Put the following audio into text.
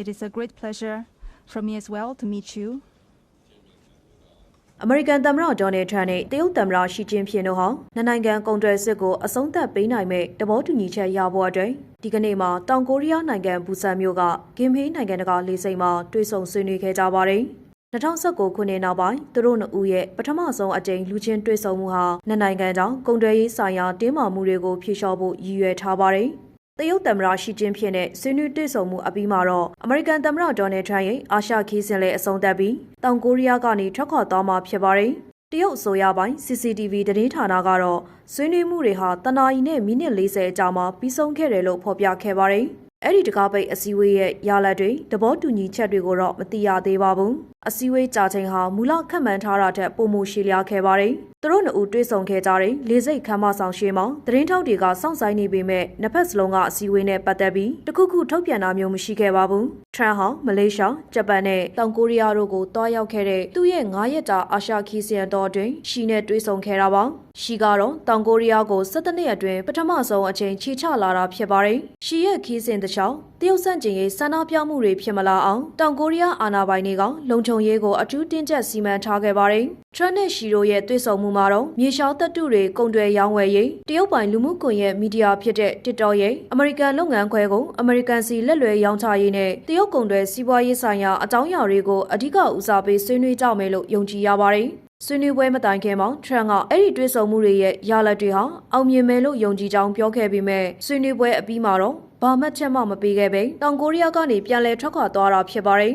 It is a great pleasure for me as well to meet you. အမေရိကန်သမ္မတဒေါ်နယ်ထရန့်နဲ့တရုတ်သမ္မတရှီကျင်းဖျင်တို့ဟာနှစ်နိုင်ငံကုန်သွယ်စစ်ကိုအဆုံးသတ်ပေးနိုင်မဲ့တဘောတူညီချက်ရဖို့အတွက်ဒီကနေ့မှာတောင်ကိုရီးယားနိုင်ငံဘူဆန်မြို့ကဂင်ဖေးနိုင်ငံတကာလေဆိပ်မှာတွေ့ဆုံဆွေးနွေးခဲ့ကြပါတယ်။2019ခုနှစ်နောက်ပိုင်းသူတို့နှစ်ဦးရဲ့ပထမဆုံးအကြိမ်လူချင်းတွေ့ဆုံမှုဟာနှစ်နိုင်ငံကြောင့်ကုန်သွယ်ရေးဆိုင်ရာတင်းမာမှုတွေကိုဖြေလျှော့ဖို့ရည်ရွယ်ထားပါတယ်။ တရုတ်သမ္မတရှီကျင်းဖျင်နဲ့ဆွေးနွေးတွေ့ဆုံမှုအပြီးမှာတော့အမေရိကန်သမ္မတဒေါ်နယ်ထရန့်ရဲ့အာရှခီးစဉ်လည်းအဆုံးသတ်ပြီးတောင်ကိုရီးယားကနေထွက်ခွာသွားမှာဖြစ်ပါတယ်။တရုတ်အစိုးရပိုင်း CCTV သတင်းဌာနကတော့ဆွေးနွေးမှုတွေဟာတနာရီနဲ့မိနစ်40အကြာမှာပြီးဆုံးခဲ့တယ်လို့ဖော်ပြခဲ့ပါတယ်။အဲ့ဒီတကားပိတ်အစည်းအဝေးရဲ့ရလဒ်တွေသဘောတူညီချက်တွေကိုတော့မသိရသေးပါဘူး။အစည်းအဝေးကြာချိန်ဟာမူလခန့်မှန်းထားတာထက်ပိုမိုရှည်လျားခဲ့ပါတယ်။သူတို့နှစ်ဦးတွေ့ဆုံခဲ့ကြတဲ့လေစိတ်ခမ်းမဆောင်ရှေ့မှာသတင်းထောက်တွေကစောင့်ဆိုင်နေပေမဲ့နှစ်ဖက်စလုံးကအစည်းအဝေးနဲ့ပတ်သက်ပြီးတခုခုထုတ်ပြန်တာမျိုးမရှိခဲ့ပါဘူး။ထရန်ဟာမလေးရှား၊ဂျပန်နဲ့တောင်ကိုရီးယားတို့ကိုတွားရောက်ခဲ့တဲ့သူ့ရဲ့9ရက်တာအာရှခီးစီယံတော်တွင်ရှီနဲ့တွေ့ဆုံခဲ့တာပါ။ရှီကတော့တောင်ကိုရီးယားကို17နှစ်အတွင်းပထမဆုံးအချိန်ချီချလာတာဖြစ်ပါတယ်။ရှီရဲ့ခီးစဉ်တစ်ချောင်းတရုတ်စန့်ကျင်ရေးစန္ဒပြမှုတွေဖြစ်မလာအောင်တောင်ကိုရီးယားအာဏာပိုင်တွေကလုံခြုံရေးကိုအထူးတင်းကျပ်စီမံထားခဲ့ပါတယ်။ထရန့်နဲ့ရှီတို့ရဲ့တွေ့ဆုံမှုမှာတော့မြေရှားတပ်တုတွေကုန်တွယ်ရောင်းဝယ်ရေးတရုတ်ပိုင်လူမှုကွန်ရက်မီဒီယာဖြစ်တဲ့ TikTok ရဲ့အမေရိကန်လုပ်ငန်းခွဲကိုအမေရိကန်စီလက်လွဲရောင်းချရေးနဲ့တရုတ်ကုန်တွယ်စီးပွားရေးဆိုင်ရာအကြောင်းအရာတွေကိုအဓိကဦးစားပေးဆွေးနွေးကြမယ်လို့ယုံကြည်ရပါတယ်။ဆွေးနွေးပွဲမတိုင်ခင်မှာထရန့်ကအဲ့ဒီတွေ့ဆုံမှုတွေရဲ့ရလဒ်တွေဟာအောင်မြင်မယ်လို့ယုံကြည်ကြောင်းပြောခဲ့ပေမဲ့ဆွေးနွေးပွဲအပြီးမှာတော့ဘာမှချက်မှမပေးခဲ့ပဲတောင်ကိုရီးယားကနေပြန်လည်ထွက်ခွာသွားတာဖြစ်ပါတယ်